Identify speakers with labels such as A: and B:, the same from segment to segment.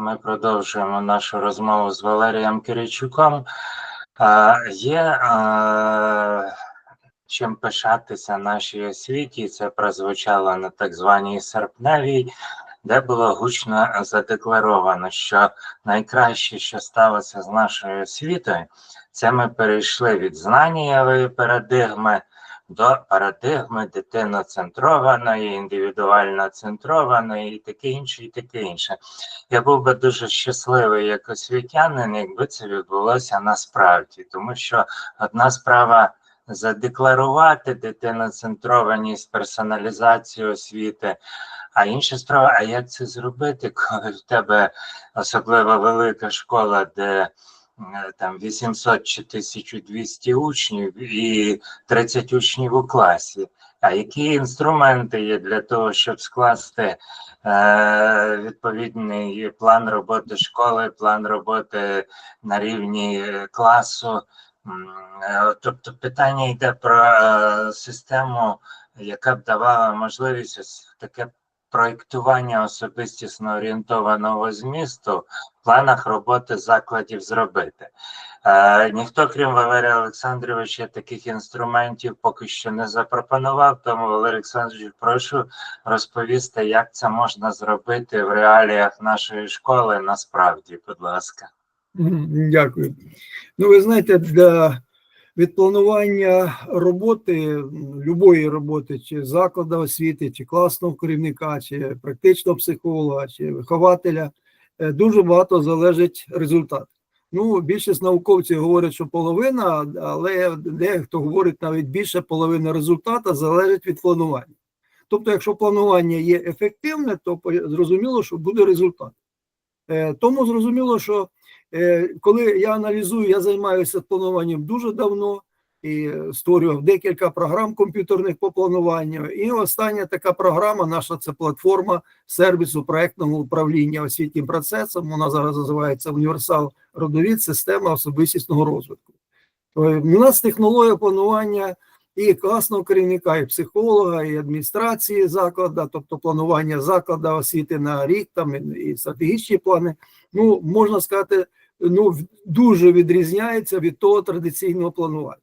A: Ми продовжуємо нашу розмову з Валерієм Киричуком. Є чим пишатися нашій освіті. Це прозвучало на так званій серпневій, де було гучно задекларовано, що найкраще, що сталося з нашою освітою, це ми перейшли від знаннєвої парадигми до парадигми дитиноцентрованої, індивідуально центрованої і таке інше, і таке інше. Я був би дуже щасливий як освітянин, якби це відбулося насправді, тому що одна справа задекларувати дитиноцентрованість, персоналізацію освіти, а інша справа, а як це зробити, коли в тебе особливо велика школа, де там 800 чи 1200 учнів і 30 учнів у класі. А які інструменти є для того, щоб скласти е, відповідний план роботи школи, план роботи на рівні е, класу? Е, Тобто питання йде про е, систему, яка б давала можливість ось таке проєктування особистісно орієнтованого змісту в планах роботи закладів зробити. Е, ніхто, крім Валерія Олександровича, таких інструментів поки що не запропонував. Тому, Валерій Олександрович, прошу розповісти, як це можна зробити в реаліях нашої школи. Насправді, будь ласка.
B: Дякую. Ну, ви знаєте, для від планування роботи, любої роботи, чи закладу освіти, чи класного керівника, чи практичного психолога, чи вихователя, е, дуже багато залежить результат. Ну, більшість науковців говорять, що половина, але дехто говорить навіть більше половини результату залежить від планування. Тобто, якщо планування є ефективне, то зрозуміло, що буде результат. Е, Тому зрозуміло, що Коли я аналізую, я займаюся плануванням дуже давно і створював декілька програм комп'ютерних по плануванню. І остання така програма наша це платформа сервісу проектного управління освітнім процесом. Вона зараз називається Універсал Родовід, система особистісного розвитку. Е, У нас технологія планування і класного керівника, і психолога, і адміністрації закладу, тобто планування закладу освіти на рік, там і стратегічні плани. Ну, можна сказати, ну, дуже відрізняється від того традиційного планування.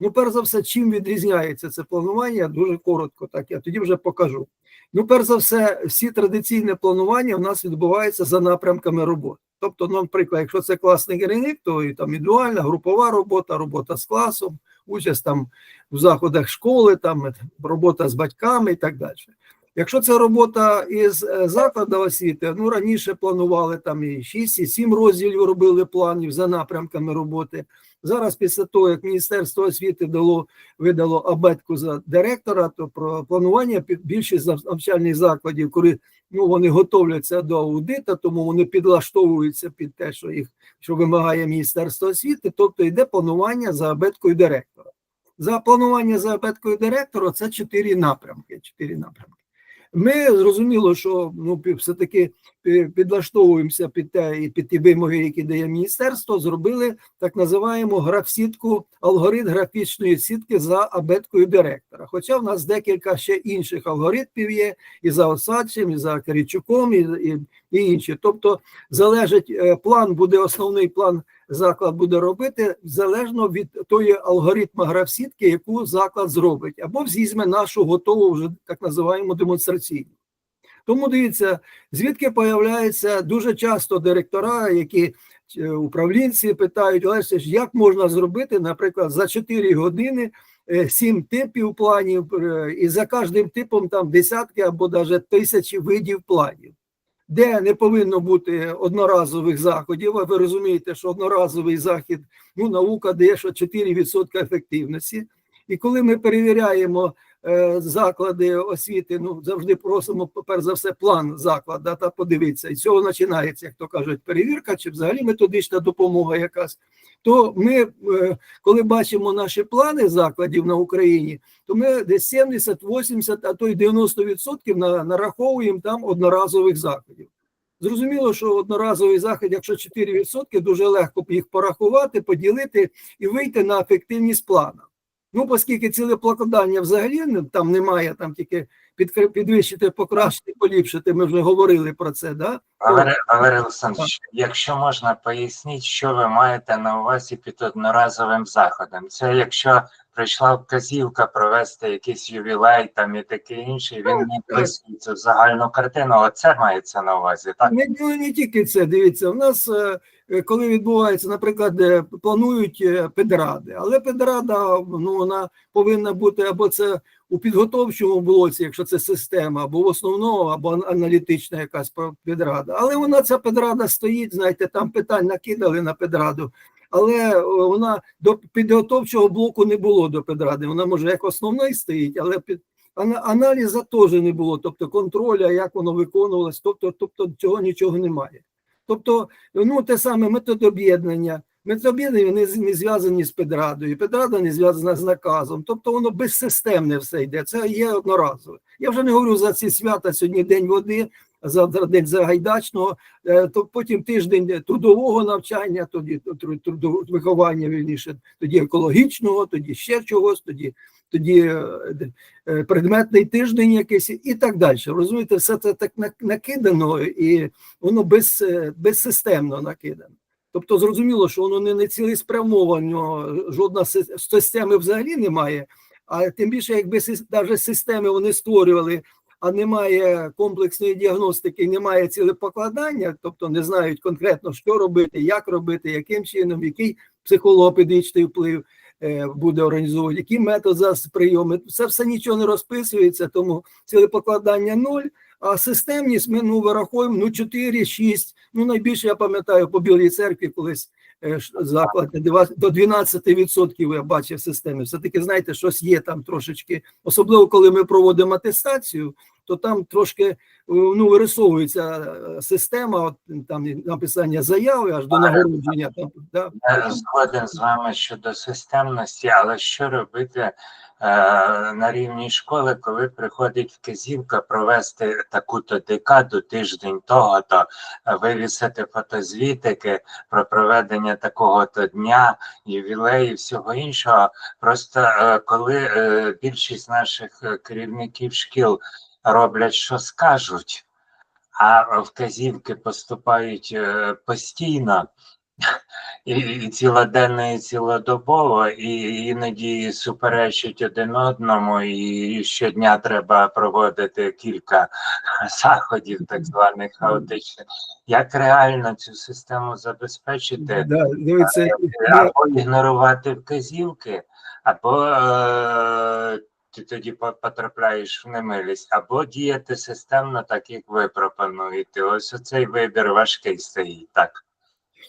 B: Ну, перш за все, чим відрізняється це планування, дуже коротко, так я тоді вже покажу. Ну, перш за все, всі традиційне планування в нас відбувається за напрямками роботи. Тобто, ну, наприклад, якщо це класний керівник, то і там індивідуальна, групова робота, робота з класом, участь там в заходах школи, там е, робота з батьками і так далі. Якщо це робота із е, закладу освіти, ну раніше планували там і 6, і 7 розділів робили планів за напрямками роботи. Зараз, після того, як Міністерство освіти дало видало абетку за директора, то про планування більшість навчальних закладів, коли ну вони готовляться до аудита, тому вони підлаштовуються під те, що їх що вимагає Міністерство освіти, тобто йде планування за абеткою директора. За планування за абеткою директора це чотири напрямки. Чотири напрямки. Ми зрозуміло, що ну все-таки підлаштовуємося під те і під ті вимоги, які дає міністерство. Зробили так називаємо графсітку, алгоритм графічної сітки за абеткою директора. Хоча в нас декілька ще інших алгоритмів є і за Осадчим, і за Карічуком, і, і, і інші. Тобто залежить е, план, буде основний план заклад буде робити залежно від тої алгоритму графсітки, яку заклад зробить, або візьме нашу готову вже так називаємо демонстраційну. Тому дивіться, звідки появляються дуже часто директора, які е, управлінці питають, Сергійович, як можна зробити, наприклад, за 4 години е, сім типів планів, е, і за кожним типом там десятки або навіть тисячі видів планів де не повинно бути одноразових заходів. А ви розумієте, що одноразовий захід, ну наука дає, що 4% ефективності. І коли ми перевіряємо заклади освіти, ну завжди просимо, перш за все, план закладу та подивитися. І цього починається, як то кажуть, перевірка чи взагалі методична допомога якась. То ми, е, коли бачимо наші плани закладів на Україні, то ми десь 70, 80, а то й 90% на, нараховуємо там одноразових заходів. Зрозуміло, що одноразовий захід, якщо 4%, дуже легко їх порахувати, поділити і вийти на ефективність плана. Ну, оскільки ціле плакодання взагалі не- там немає, там тільки підкр- підвищити, покращити, поліпшити. Ми вже говорили про це, да?
A: Але, Валерій Олександрович, якщо можна поясніть, що ви маєте на увазі під одноразовим заходом? Це якщо прийшла вказівка провести якийсь ювілей там і таке інше, він не вписується в загальну картину. Оце мається на увазі, так?
B: Не, ну, не тільки це, дивіться, у нас, е, е, коли відбувається, наприклад, е, планують педради, але педрада, ну, вона повинна бути або це у підготовчому блоці, якщо це система, або в основному, або аналітична якась педрада. Але вона, ця педрада стоїть, знаєте, там питань накидали на педраду, але е, вона до підготовчого блоку не було до педради. Вона може як основний стоїть, але під ана- аналіза теж не було, тобто контроля, як воно виконувалось, тобто, тобто цього нічого немає. Тобто, ну те саме методоб'єднання. Методоб'єднання не, не зв'язані з педрадою, педрада не зв'язана з наказом. Тобто воно безсистемне все йде. Це є одноразове. Я вже не говорю за ці свята сьогодні День води, завтра день Загайдачного, е, то потім тиждень трудового навчання, тоді трудового виховання вільніше, тоді екологічного, тоді ще чогось, тоді, тоді е, е, предметний тиждень якийсь і так далі. Розумієте, все це так накидано і воно без, безсистемно накидано. Тобто зрозуміло, що воно не, не цілеспрямовано, жодна си- системи взагалі немає. А тим більше, якби навіть системи вони створювали, а немає комплексної діагностики, немає цілепокладання, тобто не знають конкретно, що робити, як робити, яким чином, який психолопедичний вплив е, буде організовувати, який метод зараз прийоми. Це все нічого не розписується, тому цілепокладання ноль. А системність ми ну, вирахуємо ну 4, 6, ну найбільше я пам'ятаю по Білій церкві колись е, заклад до 12% я бачив системи. Все-таки, знаєте, щось є там трошечки, особливо коли ми проводимо атестацію, то там трошки е, ну, вирисовується е, система, от, там написання заяви аж до нагородження. Там, да.
A: Згоден з вами щодо системності, але що робити е, на рівні школи, коли приходить вказівка провести таку-то декаду тиждень того-то, е, вивісити фотозвітики про проведення такого-то дня, ювілеї, всього іншого. Просто коли більшість наших керівників шкіл роблять, що скажуть, а вказівки поступають е, постійно і, і цілоденно, і цілодобово, і іноді суперечать один одному, і щодня треба проводити кілька заходів, так званих хаотичних. Як реально цю систему забезпечити?
B: Да, дивіться,
A: Е, Або ігнорувати вказівки, або е, ти тоді потрапляєш в немилість, або діяти системно, так як ви пропонуєте. Ось оцей вибір важкий стоїть. Так.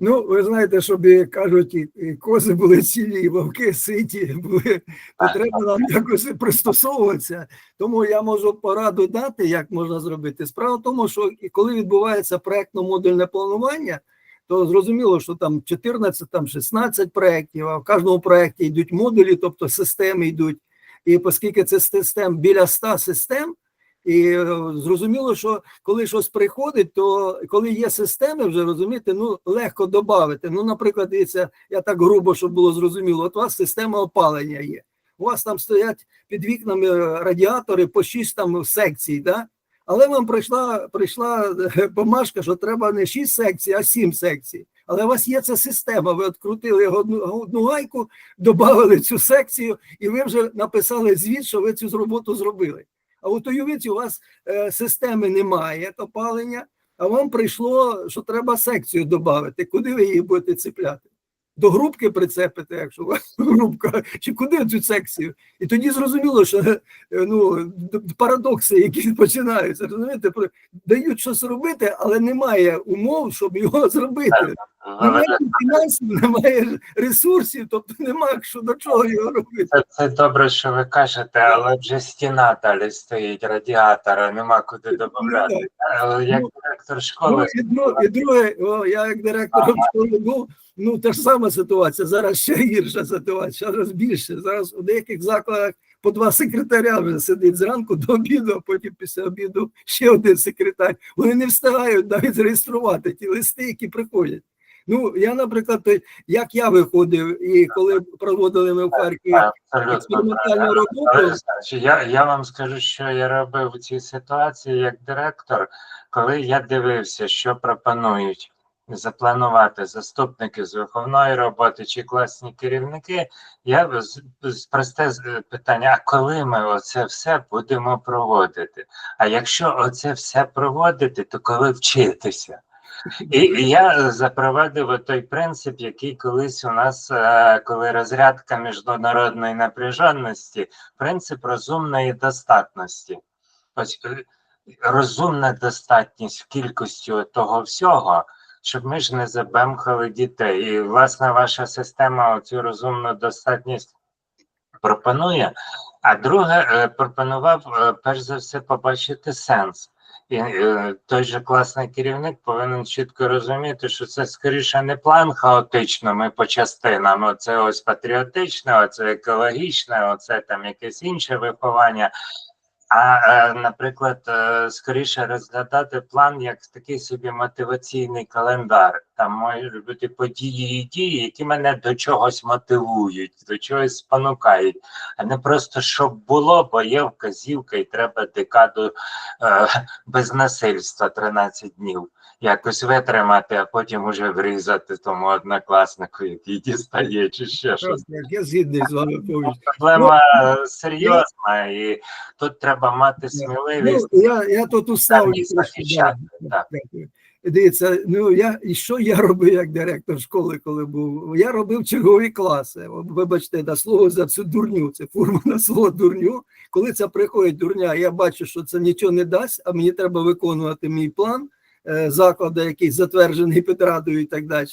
B: Ну, ви знаєте, щоб кажуть, і, кози були цілі, і вовки ситі були, то треба нам якось пристосовуватися. Тому я можу пораду дати, як можна зробити. Справа в тому, що коли відбувається проектно-модульне планування, то зрозуміло, що там 14, там 16 проєктів, а в кожному проєкті йдуть модулі, тобто системи йдуть. І оскільки це систем біля 100 систем, і е, зрозуміло, що коли щось приходить, то коли є системи, вже розумієте, ну легко додати. Ну, наприклад, дивіться, я так грубо, щоб було зрозуміло, от у вас система опалення є. У вас там стоять під вікнами радіатори по 6 там секцій, да? але вам прийшла, прийшла е, бумажка, що треба не 6 секцій, а 7 секцій. Але у вас є ця система, ви відкрутили одну, одну гайку, додали цю секцію, і ви вже написали звіт, що ви цю роботу зробили. А от уявіть, у вас е, системи немає опалення, а вам прийшло, що треба секцію додати. Куди ви її будете цепляти? До грубки прицепите, якщо у вас грубка, чи куди цю секцію? І тоді зрозуміло, що е, ну, парадокси, які починаються, розумієте, дають щось робити, але немає умов, щоб його зробити. Немає фінансів, немає ресурсів, тобто немає що до чого його робити.
A: Це, це добре, що ви кажете, але вже стіна далі стоїть, радіатора, нема куди додати. Але Як
B: Ну,
A: директор
B: Ну, і, і друге, о, я як директор школи був, ну та ж сама ситуація. Зараз ще гірша ситуація, зараз більше. Зараз у деяких закладах по два секретаря вже сидить зранку до обіду, а потім після обіду ще один секретар. Вони не встигають навіть реєструвати ті листи, які приходять. Ну, я, наприклад, як я виходив, і коли проводили ми в Харкові експериментальну роботу,
A: Я, я вам скажу, що я робив у цій ситуації як директор, коли я дивився, що пропонують запланувати заступники з виховної роботи чи класні керівники. Я просте з- питання: а коли ми оце все будемо проводити? А якщо оце все проводити, то коли вчитися? І, і я запровадив той принцип, який колись у нас, е, коли розрядка міжнародної напряженості, принцип розумної достатності. Ось е, розумна достатність в кількості того всього, щоб ми ж не забемкали дітей. І власне ваша система цю розумну достатність пропонує. А друге, е, пропонував перш за все побачити сенс. Е, той же класний керівник повинен чітко розуміти, що це скоріше не план хаотично, ми по частинам. Оце ось патріотичне, оце екологічне, оце там якесь інше виховання. А, е, наприклад, е, скоріше розглядати план як такий собі мотиваційний календар. Там можуть бути події і дії, які мене до чогось мотивують, до чогось спонукають, а не просто щоб було, бо є вказівка, і треба декаду е, без насильства 13 днів. Якось витримати, а потім уже врізати тому однокласнику, який дістає, чи ще щось.
B: Я згідний з вами повністю.
A: Проблема серйозна, і тут треба мати
B: Ну,
A: сміливість.
B: я, я тут уставлю.
A: Захищати, так.
B: Дякую. Дивіться, ну я і що я робив як директор школи, коли був? Я робив чергові класи. Вибачте, на слово за цю дурню. Це форма на слово дурню. Коли це приходить дурня, я бачу, що це нічого не дасть, а мені треба виконувати мій план е, закладу, який затверджений Петрадою і так далі.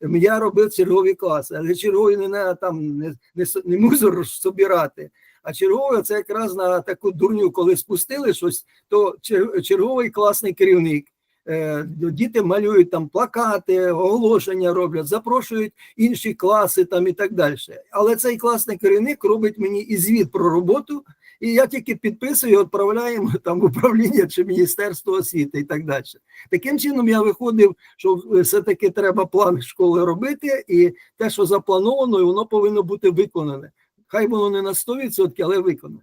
B: Я робив чергові класи, але чергові не на там не, не, не мусор собирати. А чергове це якраз на таку дурню, коли спустили щось, то черговий класний керівник. Е, Діти малюють там плакати, оголошення роблять, запрошують інші класи там і так далі. Але цей класний керівник робить мені і звіт про роботу, і я тільки підписую, відправляємо там в управління чи Міністерство освіти і так далі. Таким чином я виходив, що все-таки треба план школи робити, і те, що заплановано, воно повинно бути виконане. Хай воно не на 100%, але виконане.